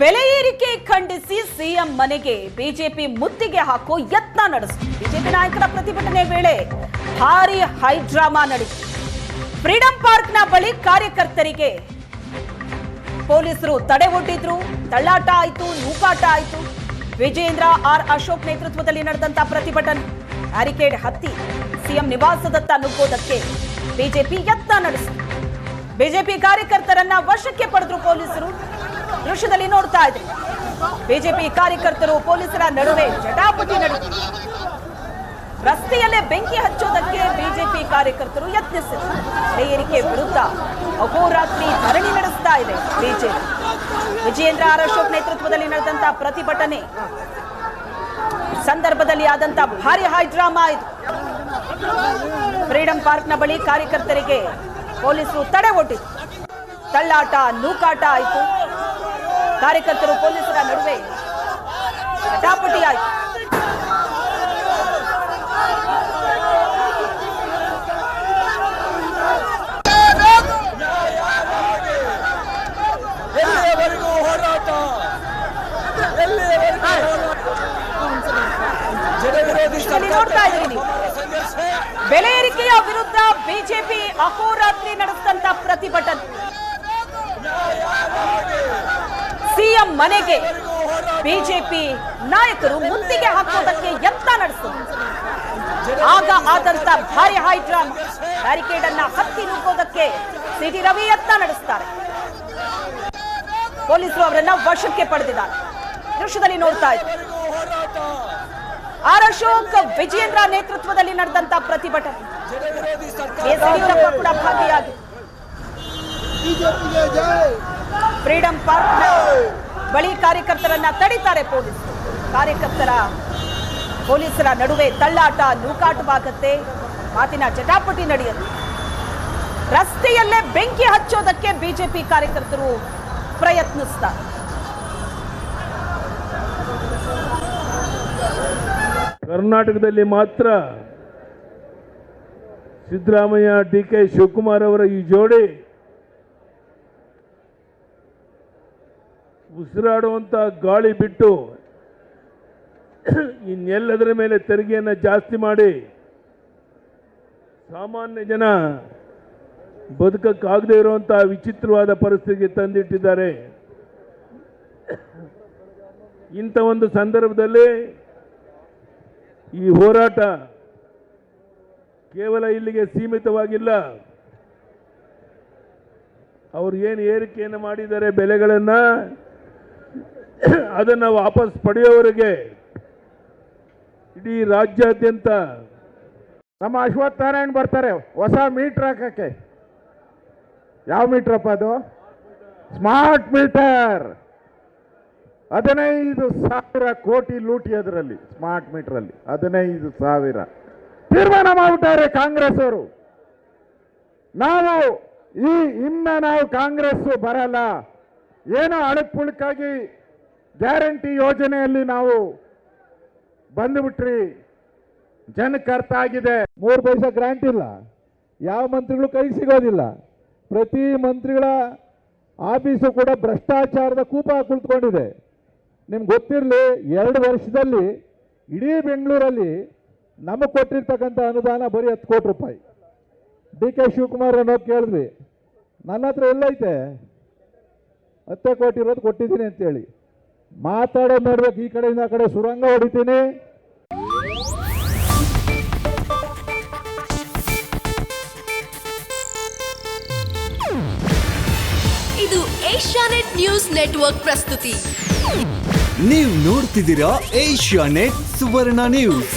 ಬೆಲೆ ಏರಿಕೆ ಖಂಡಿಸಿ ಸಿಎಂ ಮನೆಗೆ ಬಿಜೆಪಿ ಮುತ್ತಿಗೆ ಹಾಕೋ ಯತ್ನ ನಡೆಸಿತು ಬಿಜೆಪಿ ನಾಯಕರ ಪ್ರತಿಭಟನೆ ವೇಳೆ ಭಾರಿ ಹೈಡ್ರಾಮಾ ನಡೆಯಿತು ಫ್ರೀಡಂ ಪಾರ್ಕ್ನ ಬಳಿ ಕಾರ್ಯಕರ್ತರಿಗೆ ಪೊಲೀಸರು ತಡೆ ಒಡ್ಡಿದ್ರು ತಳ್ಳಾಟ ಆಯಿತು, ನೂಕಾಟ ಆಯಿತು. ವಿಜೇಂದ್ರ ಆರ್ ಅಶೋಕ್ ನೇತೃತ್ವದಲ್ಲಿ ನಡೆದಂತ ಪ್ರತಿಭಟನೆ. ಬ್ಯಾರಿಕೇಡ್ ಹತ್ತಿ ಸಿಎಂ ನಿವಾಸದತ್ತ ನುಗ್ಗೋದಕ್ಕೆ ಬಿಜೆಪಿ ಯತ್ನ ನಡೆಸಿತು. ಬಿಜೆಪಿ ಕಾರ್ಯಕರ್ತರನ್ನ ವಶಕ್ಕೆ ಪಡೆದ್ರು ಪೊಲೀಸರು. ದೃಶ್ಯದಲ್ಲಿ ನೋಡ್ತಾ ಇದೆ ಬಿಜೆಪಿ ಕಾರ್ಯಕರ್ತರು ಪೊಲೀಸರ ನಡುವೆ ಜಟಾಪಟಿ ನಡೆಯಿತು ರಸ್ತೆಯಲ್ಲೇ ಬೆಂಕಿ ಹಚ್ಚೋದಕ್ಕೆ ಬಿಜೆಪಿ ಕಾರ್ಯಕರ್ತರು ಯತ್ನಿಸಿದರು ಏರಿಕೆ ವಿರುದ್ಧ ಅಹೋರಾತ್ರಿ ಧರಣಿ ನಡೆಸ್ತಾ ಇದೆ ಬಿಜೆಪಿ. ವಿಜಯೇಂದ್ರ ಆರ್ ಅಶೋಕ್ ನೇತೃತ್ವದಲ್ಲಿ ನಡೆದಂತಹ ಪ್ರತಿಭಟನೆ. ಸಂದರ್ಭದಲ್ಲಿ ಆದಂತ ಭಾರಿ ಹೈಡ್ರಾಮಾ ಇದು. ಫ್ರೀಡಂ ಪಾರ್ಕ್ನ ಬಳಿ ಕಾರ್ಯಕರ್ತರಿಗೆ ಪೊಲೀಸರು ತಡೆ ಒಡ್ಡಿತು ತಳ್ಳಾಟ, ನೂಕಾಟ ಆಯಿತು. ಕಾರ್ಯಕರ್ತರು ಪೊಲೀಸರ ನಡುವೆ ಪಟಾಪಟಿಯಾಗಿ ನೋಡ್ತಾ ಬೆಲೆ ಏರಿಕೆಯ ವಿರುದ್ಧ ಬಿಜೆಪಿ ಅಹೋರಾತ್ರಿ ನಡೆಸಿದಂತ ಪ್ರತಿಭಟನೆ ಸಿಎಂ ಮನೆಗೆ ಬಿಜೆಪಿ ನಾಯಕರು ಮುತ್ತಿಗೆ ಹಾಕೋದಕ್ಕೆ ಯತ್ನ ನಡೆಸಿದರು. ಆಗ ಆದಂತ ಭಾರಿ ಹೈಡ್ರಾಮಾ ಬ್ಯಾರಿಕೇಡ್ ಅನ್ನ ಹತ್ತಿ ನುಗ್ಗೋದಕ್ಕೆ ಸಿಟಿ ರವಿ ಯತ್ನ ನಡೆಸ್ತಾರೆ. ಪೊಲೀಸರು ಅವರನ್ನ ವಶಕ್ಕೆ ಪಡೆದಿದ್ದಾರೆ. ದೃಶ್ಯದಲ್ಲಿ ನೋಡ್ತಾ ಇದ್ದಾರೆ ಆರ್ ಅಶೋಕ್ ವಿಜಯೇಂದ್ರ ನೇತೃತ್ವದಲ್ಲಿ ನಡೆದಂತ ಪ್ರತಿಭಟನೆ. ಯಡಿಯೂರಪ್ಪ ಕೂಡ ಭಾಗಿಯಾಗಿ. ಫ್ರೀಡಂ ಪಾರ್ಕ್ನ ಬಳಿ ಕಾರ್ಯಕರ್ತರನ್ನ ತಡೀತಾರೆ ಪೊಲೀಸರು. ಕಾರ್ಯಕರ್ತರ ಪೊಲೀಸರ ನಡುವೆ ತಳ್ಳಾಟ ನೂಕಾಟವಾಗತ್ತೆ ಮಾತಿನ ಚಟಾಪಟಿ ನಡೆಯುತ್ತೆ ರಸ್ತೆಯಲ್ಲೇ ಬೆಂಕಿ ಹಚ್ಚೋದಕ್ಕೆ ಬಿಜೆಪಿ ಕಾರ್ಯಕರ್ತರು ಪ್ರಯತ್ನಿಸ್ತಾರೆ. ಕರ್ನಾಟಕದಲ್ಲಿ ಮಾತ್ರ ಸಿದ್ದರಾಮಯ್ಯ, ಡಿ ಕೆ ಶಿವಕುಮಾರ್ ಅವರ ಈ ಜೋಡಿ ಉಸಿರಾಡುವಂಥ ಗಾಳಿ ಬಿಟ್ಟು ಇನ್ನೆಲ್ಲದರ ಮೇಲೆ ತೆರಿಗೆಯನ್ನು ಜಾಸ್ತಿ ಮಾಡಿ ಸಾಮಾನ್ಯ ಜನ ಬದುಕಕ್ಕಾಗದೇ ಇರುವಂಥ ವಿಚಿತ್ರವಾದ ಪರಿಸ್ಥಿತಿಗೆ ತಂದಿಟ್ಟಿದ್ದಾರೆ. ಇಂಥ ಒಂದು ಸಂದರ್ಭದಲ್ಲಿ ಈ ಹೋರಾಟ ಕೇವಲ ಇಲ್ಲಿಗೆ ಸೀಮಿತವಾಗಿಲ್ಲ. ಅವರು ಏನು ಏರಿಕೆಯನ್ನು ಮಾಡಿದ್ದಾರೆ, ಬೆಲೆಗಳನ್ನು ಅದನ್ನು ವಾಪಸ್ ಪಡೆಯೋವರೆಗೆ ಇಡೀ ರಾಜ್ಯಾದ್ಯಂತ ನಮ್ಮ ಅಶ್ವತ್ ನಾರಾಯಣ್ ಬರ್ತಾರೆ, ಹೊಸ ಮೀಟರ್ ಹಾಕಕ್ಕೆ. ಯಾವ ಮೀಟ್ರಪ್ಪ ಅದು? Smart meter. ಹದಿನೈದು ಸಾವಿರ ಕೋಟಿ ಲೂಟಿ ಅದರಲ್ಲಿ, ಸ್ಮಾರ್ಟ್ ಮೀಟ್ರಲ್ಲಿ. ಹದಿನೈದು ಸಾವಿರ. ತೀರ್ಮಾನ ಮಾಡ್ಬಿಟ್ಟಾರೆ ಕಾಂಗ್ರೆಸ್ ಅವರು. ನಾವು ಈ ಇನ್ನ ನಾವು ಕಾಂಗ್ರೆಸ್ ಬರಲ್ಲ. ಏನೋ ಅಳಕ್ ಪುಳಕ್ಕಾಗಿ ಗ್ಯಾರಂಟಿ ಯೋಜನೆಯಲ್ಲಿ ನಾವು ಬಂದುಬಿಟ್ರಿ. ಜನಕ್ಕೆ ಅರ್ಥ ಆಗಿದೆ. ಮೂರು ಪೈಸ ಗ್ರಾಂಟ್ ಇಲ್ಲ. ಯಾವ ಮಂತ್ರಿಗಳು ಕೈ ಸಿಗೋದಿಲ್ಲ. ಪ್ರತಿ ಮಂತ್ರಿಗಳ ಆಫೀಸು ಕೂಡ ಭ್ರಷ್ಟಾಚಾರದ ಕೂಪ ಕುಳಿತುಕೊಂಡಿದೆ. ನಿಮ್ಗೆ ಗೊತ್ತಿರಲಿ, ಎರಡು ವರ್ಷದಲ್ಲಿ ಇಡೀ ಬೆಂಗಳೂರಲ್ಲಿ ನಮಗೆ ಕೊಟ್ಟಿರ್ತಕ್ಕಂಥ ಅನುದಾನ ಬರೀ ಹತ್ತು ಕೋಟಿ ರೂಪಾಯಿ. ಡಿ ಕೆ ಶಿವಕುಮಾರ್ ಅನ್ನೋ ಕೇಳಿದ್ವಿ. ನನ್ನ ಹತ್ರ ಎಲ್ಲೈತೆ. ಹತ್ತೇ ಕೋಟಿ ಇರೋದು ಕೊಟ್ಟಿದ್ದೀನಿ ಅಂತೇಳಿ. ಮಾತಾಡೋದು ನೋಡ್ಬೇಕು ಈ ಕಡೆಯಿಂದ ಆ ಕಡೆ ಸುರಂಗ ಹೊಡಿತೀನಿ. ಇದು ಏಷ್ಯಾನೆಟ್ ನ್ಯೂಸ್ ನೆಟ್ವರ್ಕ್ ಪ್ರಸ್ತುತಿ. ನೀವು ನೋಡ್ತಿದ್ದೀರಾ ಏಷ್ಯಾ ನೆಟ್ ಸುವರ್ಣ ನ್ಯೂಸ್.